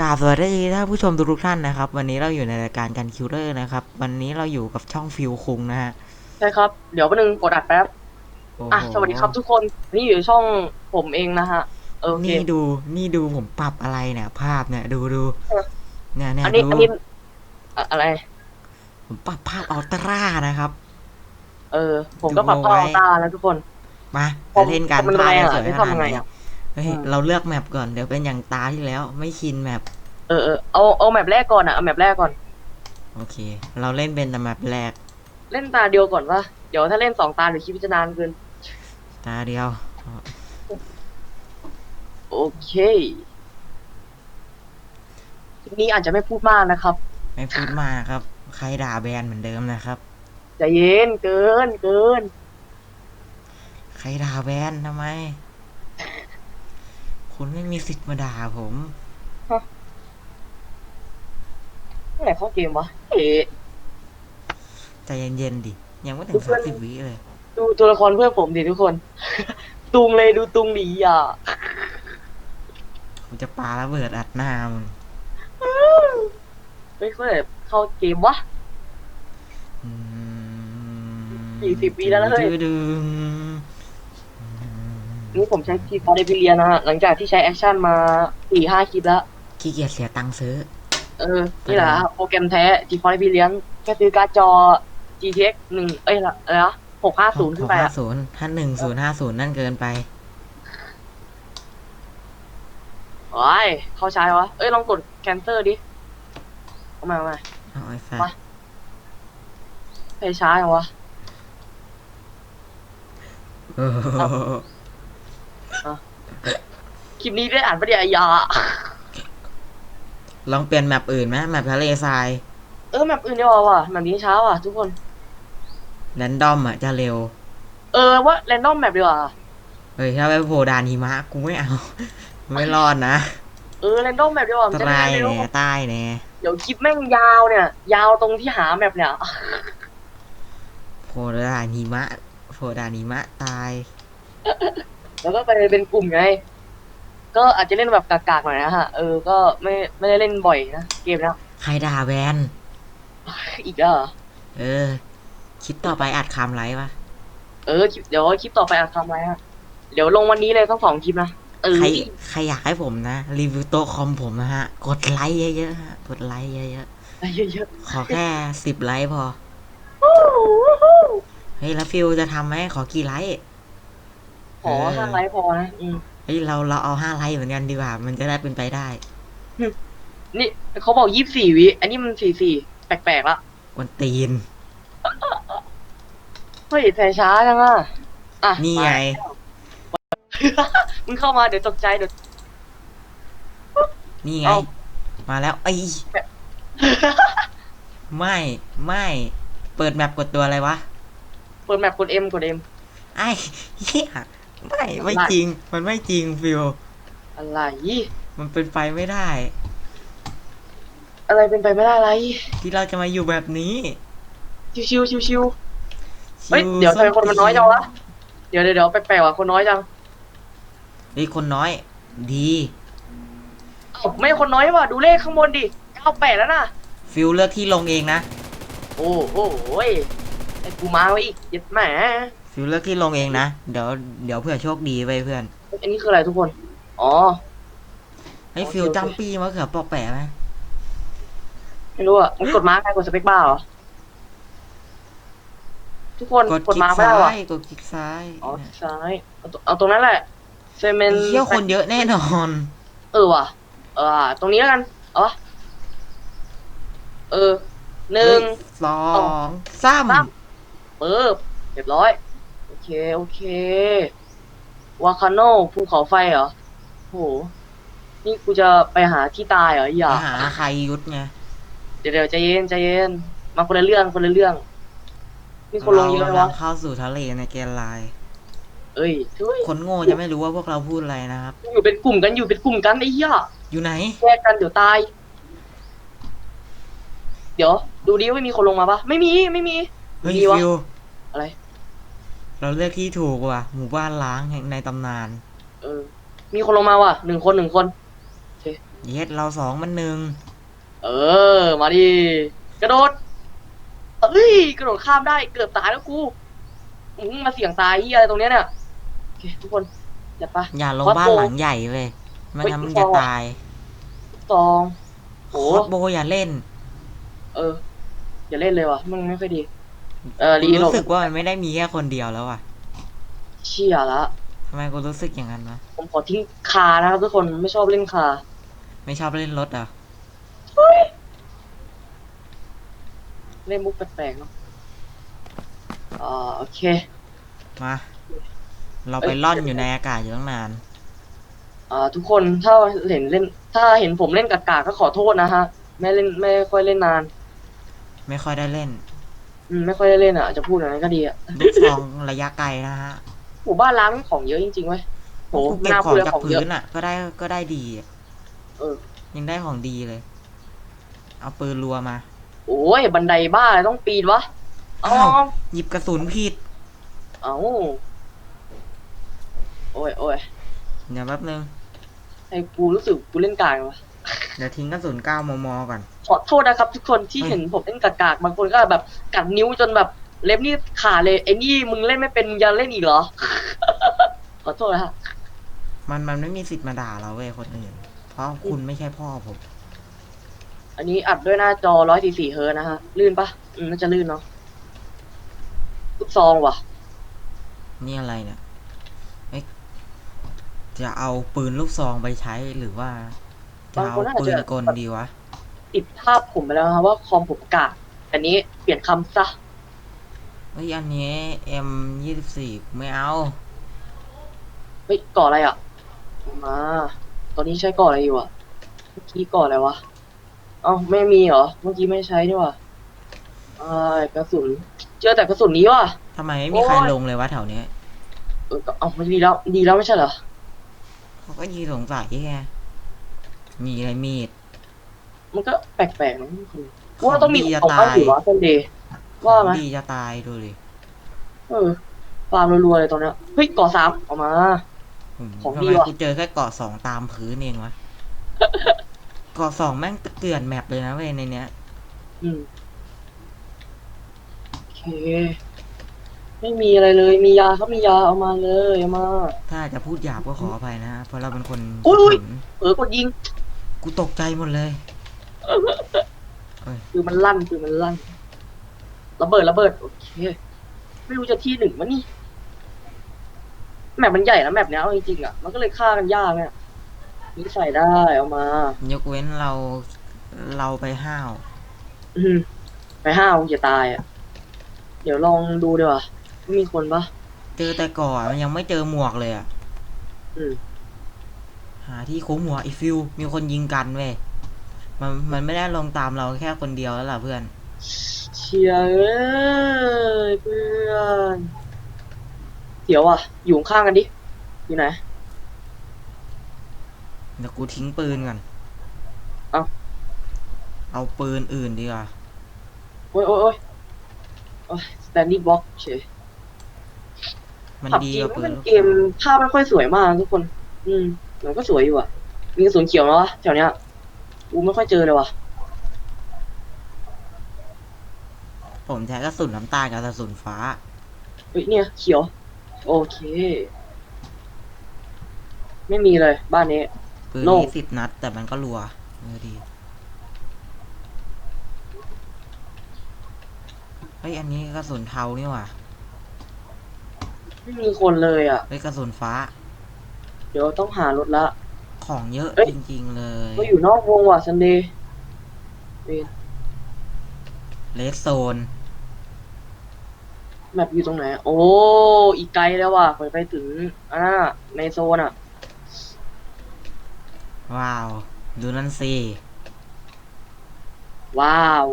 กราบสวัสดีท่านผู้ชมทุกๆท่านนะครับ วันนี้เราอยู่ในรายการกันคิวเลอร์นะครับ วันนี้เราอยู่กับช่องฟิลคุงนะฮะใช่ครับ เดี๋ยวแป๊บนึงกดอัดแป๊บโอ้โหอะสวัสดีครับทุกคนนี่อยู่ช่องผมเองนะฮะเออโอเคนี่ดูนี่ดูผมปรับอะไรเนี่ย ภาพเนี่ยดูดูเออเนี่ยเนี่ยอันนี้ดูอันนี้อะอะไร ผมปรับภาพอัลตร้านะครับ เออ ผมก็ปรับดูเข้าเอาไว้อัลตาแล้วทุกคนมาผมจะเล่นกันมันภาพแรงจะอะสวยให้ขนาดทำไงไหนอะ เฮ้ยอืมเราเลือกแมปก่อนเดี๋ยวเป็นอย่างตาที่แล้ว ไม่ชินแมปเออเออเอาเอาแมปแรกก่อนอะเอาแมปแรกก่อน โอเค เราเล่นเป็นแต่แมปแรก เล่นตาเดียวก่อนวะเดี๋ยวถ้าเล่นสองตาเดี๋ยวคลิปจะนานเกินตาเดียว โอเคคลิปนี้อาจจะไม่พูดมากนะครับ ไม่พูดมากครับ ใครด่าแบนเหมือนเดิมนะครับใจเย็นเกินเกิน ใครด่าแบนทำไม คุณไม่มีสิทธิ์มาด่าผมเมื่อไหร่เข้าเกมวะเอ๊ะใจเย็นๆดิ ยังไม่ถึทุงกคสานมสิบวิเลย ดูตัวละครเพื่อนผมดิทุกคน ตุงเลยดูตุงดีอะผมจะปาระเบิดอัดหน้ามึงไม่เคยเข้าเกมวะอืมสี่สิบวิแล้วนะเฮ้ยดึง นี่ผมใช้ทีฟอร์เดพิเลียนะฮะ หลังจากที่ใช้แอคชั่นมาสี่ห้าคลิปแล้ว ขี้เกียจเสียตังค์ซื้อ เออ นี่แหละฮะโปรแกรมแท้ทีฟอร์เดพิเลียแค่ซื้อการ์ดจอ GTX หนึ่งเอ้ยอะไรนะหกห้าศูนย์ขึ้นไปห้าอะศูนย์ถ้าหนึ่งศูนย์ห้าศูนย์นั่นเกินไป โอ้ยเข้าใช้วะ เอ้ย ลองกด cancel ดิ เอามาเอามา เอาไอ้แฟมาไปช้าอย่างวะเออ คลิปนี้ได้อ่านปะเดี๋ยวไอ้ยาลองเปลี่ยนแมปอื่นไหมแมปทะเลทรายเออแบบอื่นดีกว่าว่ะแบบนี้ช้าว่ะทุกคน แรนดอมอะจะเร็ว เออว่าแรนดอมแมปดีกว่าเฮ้ยถ้าไปโผล่ดานหิมะกูไม่เอา ไม่รอดนะเออแรนดอมแมปดีกว่ามันจะตาได้ยเร็วแน่ตายแน่เดี๋ยวคลิปแม่งยาวเนี่ย ยาวตรงที่หาแมปเนี่ยโผล่ดานหิมะโผล่ดานหิมะตาย แล้วก็ไปเป็นกลุ่มไง ก็อาจจะเล่นแบบกากๆหน่อยนะฮะ เออ ก็ไม่ไม่ได้เล่นบ่อยนะเกมเนี้ยใครด่าแบนอีกแล้วเหรอเออ คลิปต่อไปอัดคำไรปะเออคลิปเดี๋ยวคลิปต่อไปอาจทำอะไรฮะเดี๋ยวลงวันนี้เลยทั้งสองคลิปนะ เออ ใครใครอยากให้ผมนะ รีวิวโต๊ะคอมผมนะฮะ กดไลค์เยอะๆฮะ กดไลค์เยอะเยอะๆ ขอแค่สิบไลค์พอ ๆ เฮ้ย แล้วฟิลจะทำไหมขอกี่ไลค์ ขอห้าไลค์พอนะอืมเฮ้ยเราเราเอาห้าไลค์เหมือนกันดีกว่า มันจะได้เป็นไปได้ นี่เขาบอกยี่สิบสี่วิ อันนี้มันสี่สี่แปลกๆละกวนตีน เฮ้ยแต่ช้าจังอะอะนี่ไงมึงเข้ามาเดี๋ยวตกใจเดี๋ยว นี่ไง เอ้ามาแล้วไอ้ยแบบไม่ไม่ เปิดแมปกดตัวอะไรวะ เปิดแมปกดเอ็มกดเอ็มไอ้เหี้ย ไม่ไม่ไม่จริง มันไม่จริงฟิลอะไร มันเป็นไปไม่ได้ อะไรเป็นไปไม่ได้อะไรที่เราจะมาอยู่แบบนี้ ชิวๆชิวๆเฮ้ยเดี๋ยวทำไมคนมันน้อยจังวะเดี๋ยวเดี๋ยวเดี๋ยวแปลกๆว่ะคนน้อยจังเฮ้ยคนน้อย ดีเอ้าไม่คนน้อยว่ะดูเลขข้างบนดิเก้าแปดแล้วนะฟิลเลือกที่ลงเองนะ โอ้โหยไอ้กูมาไว้อีกเย็ดแหม ฟิลเลือกที่ลงเองนะ เดี๋ยวเดี๋ยวเผื่อโชคดีไปเพื่อน อันนี้คืออะไรทุกคน อ๋อ ให้โอเคฟิลโอเคจำปีมะเขือปอกแปะไหมไม่รู้อะมันกดมาร์กไงกดสเปคบ้าร์เหรอ ทุกคนกดกดคลิมากร์กไม่ซ้าได้วะยกดคลิกซ้ายอ๋อซ้ายเอาตรงเอาตรงนั้นแหละเซเมน เที่ยวคนเยอะแน่นอน เออว่ะ เออว่ะตรงนี้แล้วกันเอาวะเออหนึ่ง สองสาม สามปึ๊บเรียบร้อยโอ เค โอเควาคาโนภูเขาไฟเหรอโห นี่กูจะไปหาที่ตายเหรออไปย่าหาใครยุทธไงเดี๋ยวเดี๋ยวใจเย็นใจเย็น มาคนละเรื่องคนละเรื่อง มีคนลงเยอะเราเลยวะกำลังเข้าสู่ทะเลในเกมไลน์เอ้ยช่วยคนโง่จะไม่รู้ว่าพวกเราพูดอะไรนะครับ อยู่เป็นกลุ่มกันอยู่เป็นกลุ่มกันไอ้เหี้ยอยู่ไหน แยกกันเดี๋ยวตาย เดี๋ยว ดูดิว่ามีคนลงมาปะไม่มีไม่มีเฮ้ยมีวะฟิวอะไร เราเลือกที่ถูกว่ะ หมู่บ้านล้างแห่งในตำนาน เออ มีคนลงมาว่ะหนึ่งคนหนึ่งคนโอเคเย็ดเราสองมันหนึ่งเออ มาดิ กระโดดเอ้ย กระโดดข้ามได้ เกือบตายแล้วกูอืมมาเสี่ยงตายที่อะไรตรงเนี้ยเนี่ยโอเคทุกคนจัดปะ อย่าลงวัดบ้านโบหลังใหญ่เลยไมันเฮ้ยทำมึงลูกจะซองอะตายซองโอ้โคตรโบอย่าเล่น เออ อย่าเล่นเลยวะมันไม่ค่อยดี เออรีกูโหลรู้ดสึกว่ามันไม่ได้มีแค่คนเดียวแล้วอะเชี่ยละทำไมกูรู้สึกอย่างนั้นวะผมขอทิ้งคานะครับทุกคนไม่ชอบเล่นคาไม่ชอบเล่นรถเหรอะเล่นมุกแปลกๆเนาะอ่าโอเค มา เราไปล่อนอยู่ในอากาศอยู่ตั้งนาน อ่า ทุกคนถ้าเห็นเล่น ถ้าเห็นผมเล่นกากาก็ขอโทษนะฮะ ไม่เล่นไม่ค่อยเล่นนาน ไม่ค่อยได้เล่น อืมไม่ค่อยได้เล่นอะจะพูดอย่างนั้นก็ดีอะลูกซองระยะไกลนะฮะหมู่บ้านล้างของเยอะจริงๆเว้ยโหกูไม่เก็บน่าขอพูดงเลยจากของเยพื้อะ นอะ ก็ได้ก็ได้ดีอะเออ ยังได้ของดีเลย เอาปืนรัวมา โอ้ยบันไดบ้าอะไรต้องปีนวะอ๋ออ้าว หยิบกระสุนผิด เอาโอ้ยโอ้ยเดี๋ยวแป๊บนึง ไอ้กูรู้สึกกูเล่นกลางวะ เดี๋ยวทิ้งกระสุน9มมก่อนข อโทษนะครับ ทุกคนที่เฮ้ยเห็นผมเล่นกากๆบางคนก็แบบกัดนิ้วจนแบบเล็บนี่ขาดเลยไอ้นี่มึงเล่นไม่เป็นมึงยังเล่นอีกเหรอ ขอโทษนะฮะมันมันไม่มีสิทธิ์มาด่าเราเว้ยคนอื่น เพราะคุณไม่ใช่พ่อผม อันนี้อัดด้วยหน้าจอ144เฮิร์ตซ์นะฮะ ลื่นปะอืมน่าจะลื่นเนาะลูกซองว่ะ นี่อะไรเนี่ยเอ๊ะจะเอาปืนลูกซองไปใช้หรือว่าจะบางเอาคนอาจปืจะนกลดีวะ ติดภาพผมไปแล้วนะครับว่าคอมผมกากอันนี้เปลี่ยนคำซะเฮ้ยอันนี้ M ยี่สิบสี่ไม่เอาเฮ้ยก่ออะไรอะ มา ตอนนี้ใช้ก่ออะไรอยู่อะ เมื่อกี้ก่ออะไรวะเอ้าไม่มีเหรอ เมื่อกี้ไม่ใช้นี่หว่าอ่ากระสุน เจอแต่กระสุนนี้ว่ะ ทำไมไม่มีใครโอ้ยลงเลยวะแถวเนี้ยเออก็เอ้าไม่ดีแล้ว ดีแล้วไม่ใช่เหรอ เขาก็ยีสงสัยไงมีอะไรมีด มันก็แปลกๆนะคุณว่าต้องมีของดีจะของบ้านตายอยู่วะต้นเดย์ว่าไหมดีจะตายดูดิเออฟาร์มรัวๆเลยตอนเนี้ยเฮ้ยก่อสามออกมาอืมของทำดีไมว่ะกูเจอแค่เกาะสองตามพื้นเองวะเกาะสองแม่งเกลื่อนแมปเลยนะเว้ยในเนี้ย อืมโอเค ไม่มีอะไรเลย มียาเขามียาเอามาเลยเอามา ถ้าจะพูดหยาบก็ขออภัยนะเพราะเราเป็นคนอุ๊ยอุ๊ยฉุนเออกดยิง กูตกใจหมดเลย คือมันลั่นคือมันลั่นระเบิดระเบิดโอเคไม่รู้จะที่หนึ่งมั้นี่แมปมันใหญ่นะแมปเนี้ยเอาจริงๆอะมันก็เลยฆ่ากันยากเนี่ยนี่ใส่ได้เอามายกเว้นเราเราไปห้าวอืมไปห้าวจะตายอะเดี๋ยวลองดูดีกว่าว่ามีคนปะเจอแต่ก่อนมันยังไม่เจอหมวกเลยอะอืม หาที่คุ้มหัวไอฟิวมีคนยิงกันเว้ย มันมันไม่ได้ลงตามเราแค่คนเดียวแล้วล่ะเพื่อน เชียร์เอ้ยเพื่อนเดี๋ยวอะ อยู่ข้างๆกันดิ อยู่ไหน เดี๋ยวกูทิ้งปืนก่อน เอ้าเอาปืนอื่นดีกว่า โอ้ยโอ้ยโอ้ยโอ้ย standing block เฉยมันผับดีจีกว่ามันปืเป็นนลูกเกมภาพไม่ค่อยสวยมากทุกคน อืม มันก็สวยอยู่อะ มีกระสุนเขียวแล้ววะแถวเนี้ย กูไม่ค่อยเจอเลยว่ะ ผมใช้กระสุนน้ำตาลกับกระสุนฟ้า เฮ้ยเนี่ยเขียว โอเค ไม่มีเลยบ้านนี้ ปืนโล่ง นี้สิบนัด แต่มันก็รัวเออดีเฮ้ยอันนี้กระสุนเทานี่หว่าไม่มีคนเลยอะ เฮ้ยกระสุนฟ้า เดี๋ยวต้องหารถละ ของเยอะเอ้ย จริง ๆ เลยก็อยู่นอกวงว่ะซันเดย์เลสโซน แมปอยู่ตรงไหน โอ้ อีกไกลแล้วว่ะไปไปถึงอ่าในโซนอะ ว้าว ดูนั่นสิว้าว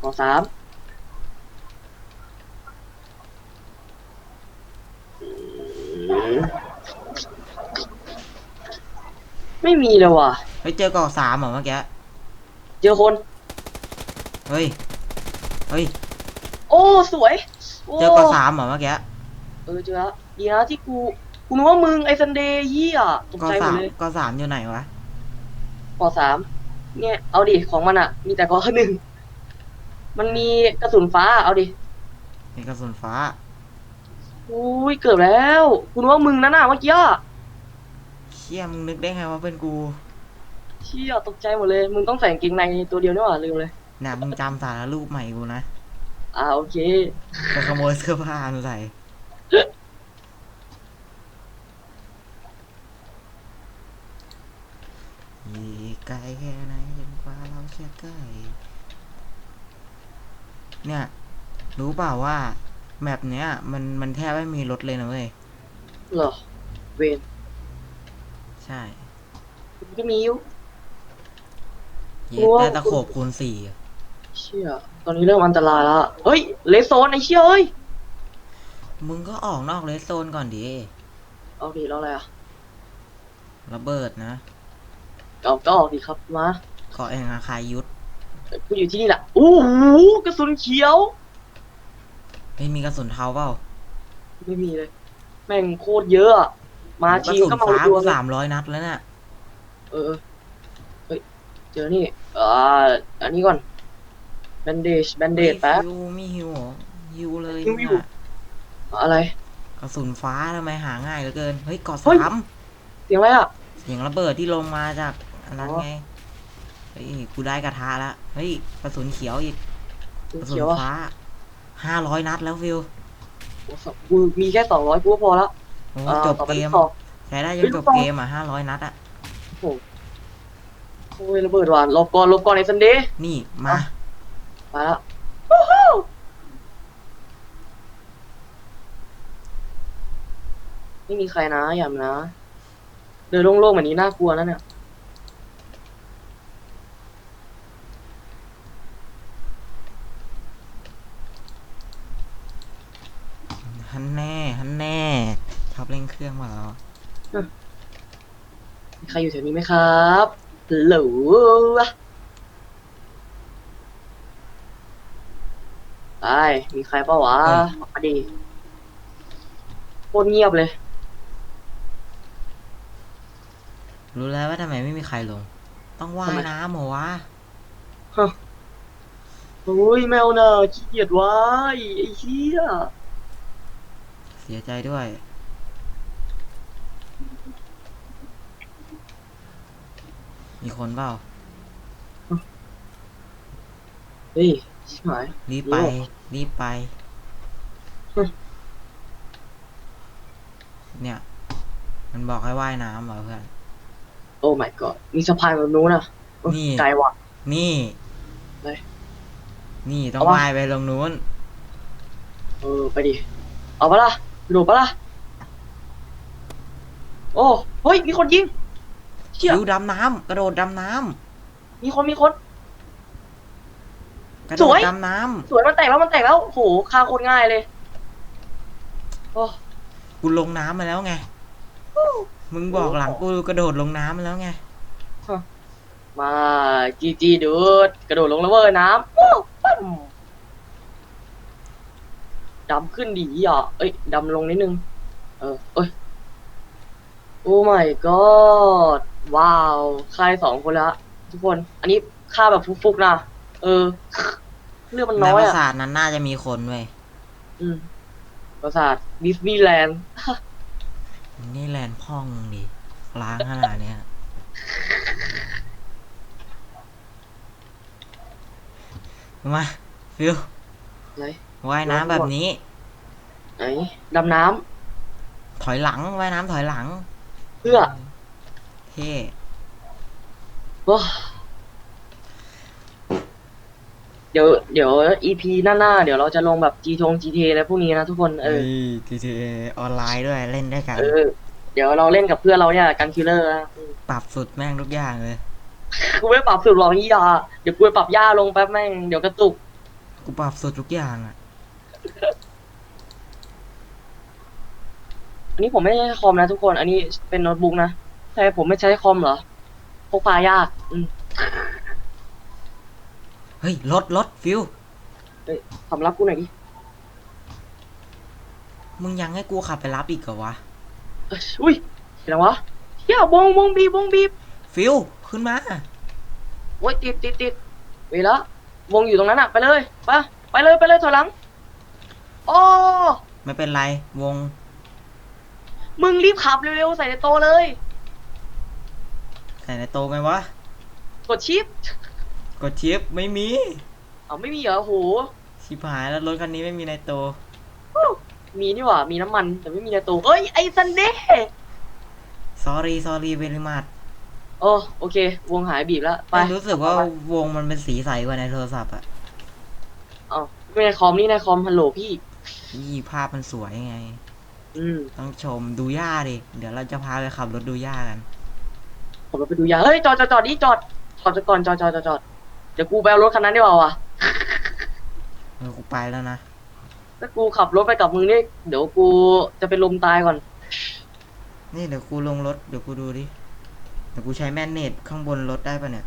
ขอสามอืม ไม่มีเลยว่ะ เฮ้ยเจอเกาะสามเหรอเมื่อกี้ เจอคน เฮ้ย เฮ้ย โอ้สวยโเจอเกาะสามเหรอเมื่อกี้ เออเจอแล้วดีนะที่กู กูนึกว่ามึงไอ้ซันเดย์ยี่อะตกเกาะใจหมสาดมเลยเกาะสามอยู่ไหนวะก่อสามเนี่ย เอาดิของมันอะมีแต่ก่อหนึ่ง มันมีกระสุนฟ้าเอาดิมีกระสุนฟ้า อุ้ยเกือบแล้ว คุณว่ามึงนั่นน่ะเมื่อกี้อะ เชี่ยมึงนึกได้ไงว่าเป็นกูเชี่ยตกใจหมดเลย มึงต้องใส่กางเกงในตัวเดียวนี่หว่าลืมเลยน่ะมึงจำสารรูปใหม่กูนะอ่าโอเคไปขโมยเสื้อผ้ามาใส่อีกไกลแค่ไหนจนกว่าเราจะใกล้เนี่ย รู้เปล่าว่าแมปเนี้ย มันมันแทบไม่มีรถเลยนะเว้ยเหรอ เวน ใช่มันก็มีอยู่ เย็ดโอ้ได้ตะโขบคูณสี่อะเชี่ยตอนนี้เริ่มอันตรายแล้วเฮ้ยเลสโซนไอ้เชี่ยเอ้ยมึงก็ออกนอกเลสโซนก่อนดิเอาดิแล้วอะไรอะระเบิดนะเอาก็ออกดิครับมาเกาะแห่งอาคายยุทธกูอยู่ที่นี่แหละโอ้โหกระสุนเขียวไม่มีกระสุนเทาเปล่าไม่มีเลย แม่งโคตรเยอะอะ มากระทีสุนก็มาฟ้าดูกูเลยสามร้อยนัดแล้วเนี่ยเออเออ เฮ้ย เจอนี่อ่าอันนี้ก่อนแบนเดจแบนเดจแป๊บฮิวมีฮิวเหรอฮิวเลยฮิวอยู่เนี่ยอะไร กระสุนฟ้าทำไมหาง่ายเหลือเกิน เฮ้ยเกาะเฮ้ยสามเสียงอะไรอะ เสียงระเบิดที่ลงมาจากอันนั้นอ๋อไง เฮ้ยกูได้กระทะละเฮ้ยกระสุนเขียวอีกเสียกงระสุนเขียวอะฟ้าห้าร้อยนัดแล้วฟิวโอ้สับกูมีแค่สองร้อยกูก็พอละ โอ้อ่าจบต่อไปเกที่มสองใช้ได้เฮ้จยนจบต่อเกมอะห้าร้อยนัดอะโอ้โหโอ้ยระเบิดว่ะหลบก่อนหลบก่อนไอ้ซันเดย์นี่มาอะมาละวู้ฮู้ไม่มีใครนะอย่ามานะ เดินโล่งๆแบบนี้น่ากลัวนะเนี่ย ฮันแน่ฮันแน่ ชอบเล่นเครื่องมาแล้ว มีใค รอยู่แถวนี้ไหมครับหลูไปมีใครเปล่าวะเฮ้ยมาดีโคตรเงียบเลย รู้แล้วว่าทำไมไม่มีใครลง ต้องว่ายทำไมน้ำเหรอวะโอ้ยแมวน่ะขี้เกียจวะไอ้เหี้ยเสียใจด้วย มีคนเปล่าเฮ้ยชิบหายรีบไปโอ้รีบไปฮึเนี่ย มันบอกให้ว่ายน้ำเหรอเพื่อน โอ้ my god มีสะพานแบบนู้นอะโอ้ยนี่ ไกลว่ะ นี่ไหนนี่ต้องเอาวะว่ายไปลงนู้น เออ ไปดิ เอาปะล่ะโดดปะล่ะ โอ้ เฮ้ย มีคนยิง เชี่ยคิวดำน้ำกระโดดดำน้มีคนมีคนำกระโดสดวยดำน้สวยมันแตกแล้วมันแตกแล้วโหฆ่าโคตรง่ายเลยโอ้ำกูลงน้ำมาแล้วไง มึงบอกหลังกูกระโดดลงน้ำมาแล้วไง มาจีจีดูดกระโดดลงแล้วเว้ยน้ำโอ้ปั๊มดำขึ้นดีอะเอ้ยดำลงนิดนึง เออเอ้ยโอ้ my god ว้าวค่ายสองคนละทุกคน อันนี้ค่าแบบฟุกๆนะเออเลือดมันในน้อปยราอะสาทนั้นน่าจะมีคนเว้ยอืมปราสาทดิสนีย์แลนด์ นี่แลนด์พ่องดิล้างขนาดเนี้ยมาฟิวไหน ว่ายน้ำแบบนี้ ไหนดำน้ถอยหลังว่ายน้ำถอยหลังำเพื่อ เท่โอ้เดี๋ยวเดี๋ยว EP หน้าๆเดี๋ยวเราจะลงแบบ G ทง GTA อะไรพวกนี้นะทุกคนเออ GTA ออนไลน์ด้วยเล่นด้วยกัน เออ เดี๋ยวเราเล่นกับเพื่อนเราเนี่ยกันคิลเลอร์นะอืมปรับสุดแม่งทุกอย่างเลย กูไม่ปรับสุดหรอกยี่ยาเดี๋ยวกูไปปรับย่าลงแป๊บแม่งเดี๋ยวกระตุก กูปรับสุดทุกอย่างอะ อันนี้ผมไม่ใช่คอมนะทุกคน อันนี้เป็นโน้ตบุ๊กนะ ใช่ผมไม่ใช้คอมเหรอ พกพายาก อืมเฮ้ยรถรถฟิวสำรับกูหน่อยดิมึงยังให้กูขับไปรับอีกเหรอวะ เอ้ยอุ้ยเห็นแล้ววะเที่ยววงวงบีบวงบีบฟิว ขึ้นมา โอ้ยติดติดติดเวลาวงอยู่ตรงนั้นอะไปเลยไปไปเลยไปเลยถอยหลังโอ้ไม่เป็นไร วง มึงรีบขับเร็วๆใส่ในโตเลย ใส่ในโตไหมวะ กดชิปกดชิปไม่มี เอาไม่มีเหรอโหชิบหายแล้วรถคันนี้ไม่มีในโต มีนี่หว่ามีน้ำมันแต่ไม่มีในโตเอ้ยไอ้ซันเดย์ sorry sorry very much โอ้โอเค วงหายบีบแล้วไปแต่รู้สึกว่าวงมันเป็นสีใสกว่าในโทรศัพท์อะเอาไม่ในคอมนี่ในคอมฮัลโหลพี่ยี่ภาพมันสวยไง อืม ต้องชมดูย่าดิ เดี๋ยวเราจะพาไปขับรถดูย่ากัน ผมไปดูยาเฮ้ยจอดจอดจอดนี่จอดจอดก่อนจอดจอดจอดจอดเดี๋ยวกูไปเอารถคันนั้นดีกว่าวะเออกูไปแล้วนะ ถ้ากูขับรถไปกับมึงนี่เดี๋ยวกูจะเป็นลมตายก่อน นี่เดี๋ยวกูลงรถเดี๋ยวกูดูดิ เดี๋ยวกูใช้แมนเนตข้างบนรถได้ปะเนี่ย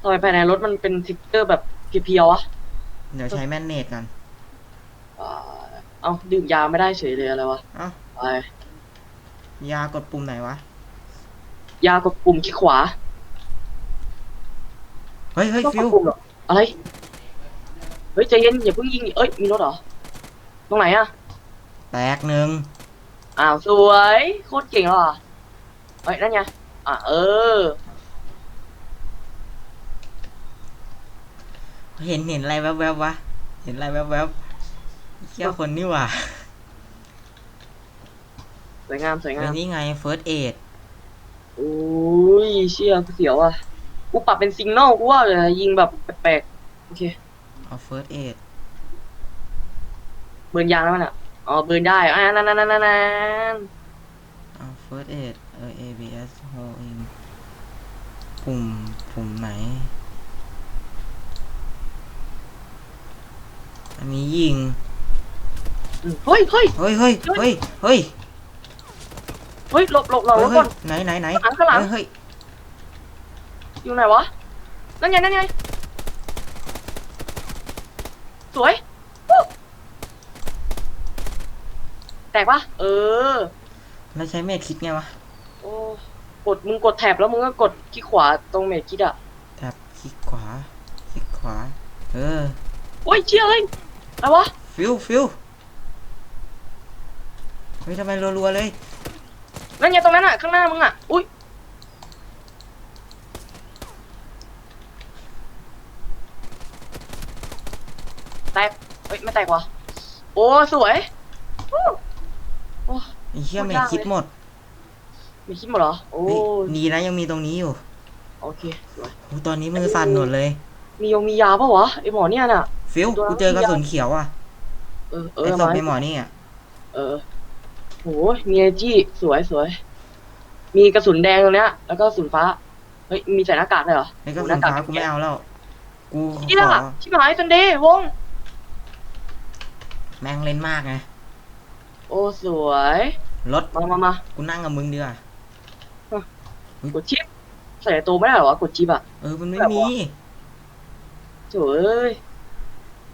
ทำไมภายในรถมันเป็นทิกเกอร์แบบเพียวๆวะเดี๋ยวใช้แมนเนตกัน อ่าเอาดื่มยาไม่ได้เฉยเลยอะไรวะเอ้า ไป ยากดปุ่มไหนวะ ยากดปุ่มคลิกขวาเฮ้ยเฮ้ยต้องกฟิดวปุ่มเหรออะไร เฮ้ยใจเย็นอย่าเพิ่งยิงดิเอ้ยมีรถเหรอ ตรงไหนอะแตกหนึ่งอ้าวสวยโคตรเก่งแล้วอะเฮ้ยนั่นไงอะเออ เห็นเห็นอะไรแวบๆวะ เห็นอะไรแวบๆเชี่ยคนนี่หว่าสวยงามสวยงาไอ้มนี่ไง first aid โอ้ยเชี่ยกูเสียวอะกูปรับเป็นซิงเกิลกูว่าเลยยิงแบบแปลกๆโอเคเอา first aid เบิร์นยางแล้วมันอะอ๋อเบิร์นได้อ่านั่นนั่นนั่นนั่นเอา first aid เออ ABS hold in ปุ่มปุ่มไหน อันนี้ยิงอืมเฮ้ยเฮ้ยเฮ้ยเฮ้ยเฮ้ยเฮ้ย เฮ้ยหลบหลบหลบเฮ้แล้ยวก่อน ไหนไหนไหนข้างหลังข้างหลัง เฮ้ยอยู่ไหนวะ นั่นไงนั่นไงสวยวู้แตกปะเออ แล้วใช้เมดคิดไงวะ โอ้ กดมึงกดแท็บแล้วมึงก็กดคลิกขวาตรงเมจคิดอะแท็บคลิกขวา คลิกขวา เออ โอ้ยเชี่ยเฮ้ยอะไรวะ ฟิวฟิวเฮ้ยทำไมรัวๆเลย นั่นไงตรงนั้นอะ ข้างหน้ามึงอะ อุ้ยแตกเฮ้ยไม่แตกว่ะโอ้สวยวู้โอ้ไอ้เชี่ยโคตรเมยาดกคิดเลยหมดมีคิดหมดเหรอ โอ้เฮ้ยดีนะยังมีตรงนี้อยู่โอเคสวยโอ้ตอนนี้มือสั่นหมดเลย มียงมียาปะวะไอหมอเนี่ยน่ะ ฟิวตัวกูเจอกระสุนเขียวอะเออเอไอ้อศพมาในหมอนี่อะเออ โหมีไอจี้สวยสวย มีกระสุนแดงตรงเนี้ย แล้วก็กระสุนฟ้า เฮ้ย มีใส่หน้ากากเลยเหรอไอ้กระโหสุหน้นกากฟ้ากูไม่เอาแล้ว กูขที่ล่ะอชิบหายซันเดย์วง แม่งเล่นมากไงโอ้สวย รถมามามากูนั่งกับมึงดีกว่า กดชิป ใส่ตัวไม่ได้เหรอวะกดชิปอะเออ มันไม่แบบมีว่าสวยเอ้ย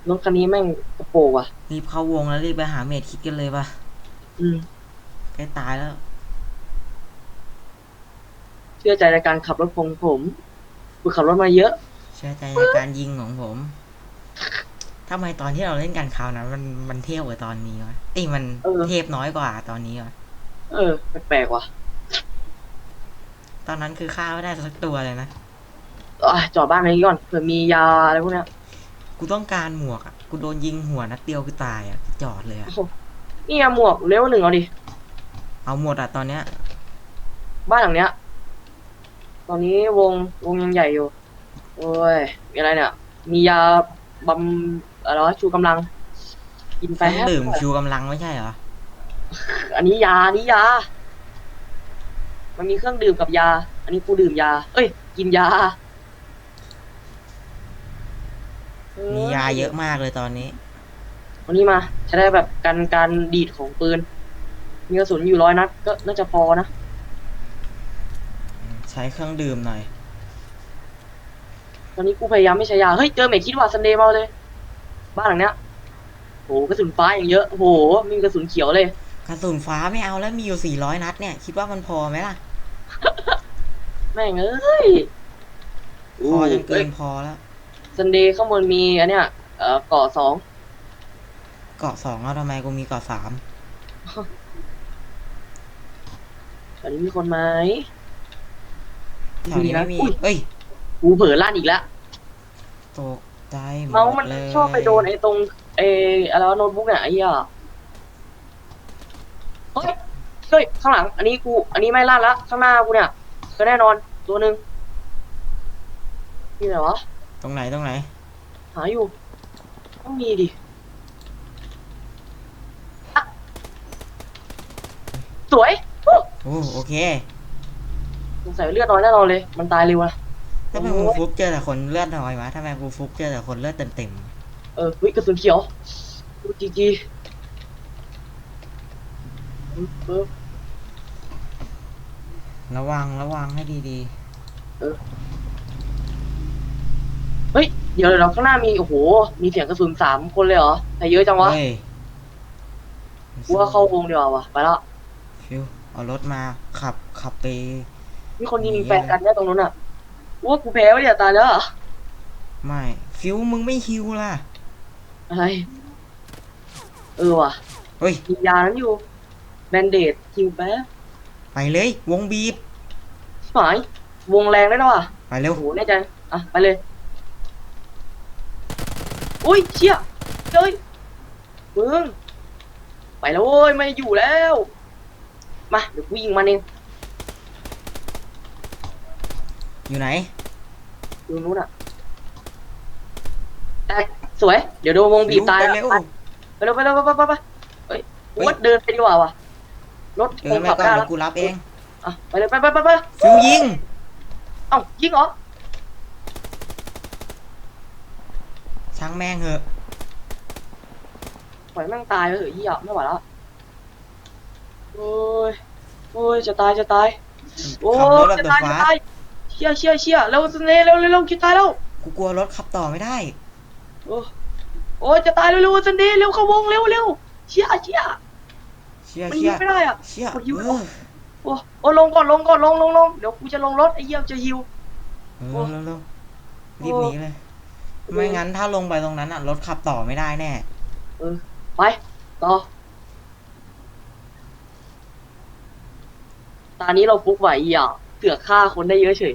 รถคันนี้แม่งกระโปรงว่ะ รีบเข้าวงแล้วรีบไปหาเมดคิดกันเลยป่ะ อืมใก ล้ตายแล้ว เชื่อใจในการขับรถของผมกูขับรถมาเยอะ เชื่อใจในการยิงของผมทำไมตอนที่เราเล่นกันคราวนั้น มันมันเทียบกว่าตอนนี้วะเอ้ยมันเออ เทพน้อยกว่าตอนนี้วะเออ แปลกๆว่ะตอนนั้นคือฆ่าไม่ได้สักตัวเลยนะ อะจอดบ้านนี้ก่อนเผื่อมียาอะไรพวกเนี้ยกูต้องการหมวกอะ กูโดนยิงหัวนัดเดียวคือตายอะจอดเลยอะโอ้โหนี่อะหมวกเลเวลหนึ่งเอาดิ เอาหมดอะตอนเนี้ย บ้านหลังเนี้ย ตอนนี้วงวงยังใหญ่อยู่ โอ้ย มีอะไรเนี่ย มียาบำอะไรวะชูกำลัง กินเคไปรื่องดื่มชูกำลังไม่ใช่เหรอ อันนี้ยาอันนี้ยา มันมีเครื่องดื่มกับยา อันนี้กูดื่มยา เอ้ย กินยา มีมียาเยอะมากเลยตอนนี้ วันนี้มาจะได้แบบกันการดีดของปืน มีกระสุนอยู่ร้อยนัดก็น่าจะพอนะ ใช้เครื่องดื่มหน่อย ตอนนี้กูพยายามไม่ใช้ยา เฮ้ย เจอเมคิดว่าซันเดย์มาเลย บ้านหลังเนี้ยโหกระสุนฟ้าอย่างเยอะโหไมมีกระสุนเขียวเลย กระสุนฟ้าไม่เอาแล้วมีอยู่สี่ร้อยนัดเนี่ย คิดว่ามันพอไหมล่ะ แม่งเอ้ยพอจนเกินพอแล้วซันเดย์ข้างบนมีอันเนี้ยเอ่อเกาะสองเกาะสองแล้วทำไมกูมีเกาะสาม อันนี้มีคนไหมแถวนี้ไม่มีอุ๊ยเอ้ยกูเผลอลั่นอีกแล้วตกใจหมเมาส์ดมันเลยชอบไปโดนไอ้ตรงไอ้อะไรวะโน้ตบุ๊กเนี่ยไอ้เหี้ยเฮ้ยเฮ้ยข้างหลัง อันนี้กู อันนี้ไม่ลั่นละข้างหน้ากูเนี่ยก็แน่นอนตัวหนึ่งนี่ไหนวะ ตรงไหนตรงไหน หาอยู่ต้องมีดิอะสวย โอ้โอ้โอเคสงสัยเลือดน้อยแน่นอนเลย มันตายเร็วนะถ้าเป็นกูฟุกเจอแต่คนเลือดน้อยวะถ้าเป็นกูฟุกเจอแต่คนเลือดเต็มเต็มเออวิกระสุนเขียวดูจีจีเออๆระวังระวังให้ดีเฮ้ย เดี๋ยวเราข้างหน้ามี โอ้โห มีเสียงกระสุนสามคนเลยเหรอแต่เยอะจังๆวะเฮ้ยกูว่าเข้าวงดีกว่าวะไปละฟิว เอารถมาขับขับไปมีคนยิงแฟนกันเนี่ยตรงนู้นอะกูว่ากูแพ้วะเนี่ยตายแล้วอะไม่ฟิวมึงไม่ฮิวล่ะอะไร เออว่ะเฮ้ยมียานั้นอยู่แบนเดดคิวแป๊บไปเลยวงบีบหมายวงแรงได้แล้วว่ะไปเร็วโอ้โหแน่ใจอะไปเลยอุ้ยเชี่ยเฮ้ยมึงไปแล้วเว้ยไม่อยู่แล้ว มาเดี๋ยวกูยิงมันเองอยู่ไหน ดูนู้นอะแตกสวย เดี๋ยวโดนวงบีบตายไปแล้วเร็วไปเร็วไปเร็วไปไปไปไปเฮ้ยกูว่าเดินไปดีกว่าว่ะรถเดิคนงไปขับก่อนได้เดี๋แล้ยววกูรับเองอะไปเลยไปไปไปไปฟิวยิง เอ้ายิงเหรอช่างแม่งเหอะปล่อยแม่งตายไปเถอะยี่อะไม่ไหวแล้ว โอ้ย โอ้ย จะตาย จะตาย โอ้ขับรถยแบบจะเดือตายดจะฟ้าตายเชี่ยเชี่ยเชี่ยเร็วสเนห์เร็วเร็วเร็วจะตายแล้ว กูกลัวรถขับต่อไม่ได้โอ้โอ้ยจะตายเร็วเร็วสเนห์เร็วเข้าวงเร็วเร็วเชี่ยเชี่ย เชี่ยมันยิเชี่งยไม่ได้อะเชี่ยกดยิงเอไม่ออกอโอ้โอ้ลงก่อนลงก่อนลงลงลงเดี๋ยวกูจะลงรถไอ้เหี้ยจะยิว เออเร็วเร็วรีบหนีเลยไม่งั้นถ้าลงไปตรงนั้นอะรถขับต่อไม่ได้แน่ เออไปต่อ ตอนนี้เราฟุกไหวอีอะเสือกฆ่าคนได้เยอะเฉย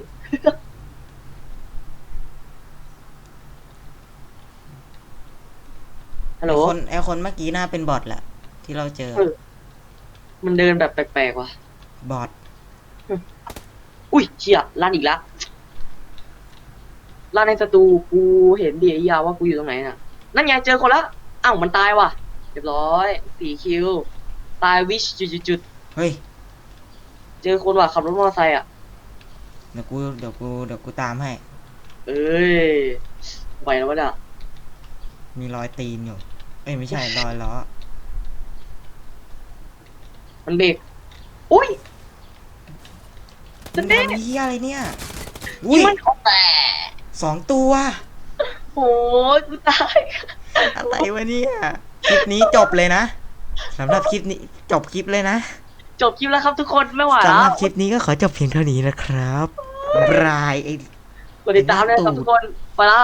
ฮัลโหล ไอคนไอคนเมื่อกี้น่าเป็นบอทแหละ ที่เราเจอเออ มันเดินแบบแปลกๆว่ะ บอทอุ้ยเชี่ยลั่นอีกละลั่นในศัตรูกูเห็นดีไอ้ยาว่ากูอยู่ตรงไหนน่ะ นั่นไงเจอคนละอ้าวมันตายว่ะ เรียบร้อยสี่คิว ตายวิชจุดจุดเฮ้ยๆ เจอคนว่ะขับรถมอเตอร์ไซค์อะ เดี๋ยวกูเดี๋ยวกูเดี๋ยวกูตามให้ เอ้ยไหวแล้ววะเนี่ยมีรอยตีนอยู่ เอ้ยไม่ใช่รอยล้อ มันเบรกอุ้ยมันเต้ทำเหี้ยอะไรเนี่ยยิอุ้งยมันเข้าแต่สองตัว โอ้ยกูตายอะไรวะเนี่ย คลิปนี้จบเลยนะสำหรับคลิปนี้จบคลิปเลยนะ จบคลิปแล้วครับทุกคนไม่ไหวสำแล้หรัวบคลิปนี้ก็ขอจบเพียงเท่านี้นะครับบรายไอ้ กดติดตามด้วยครับทุกคนไปละ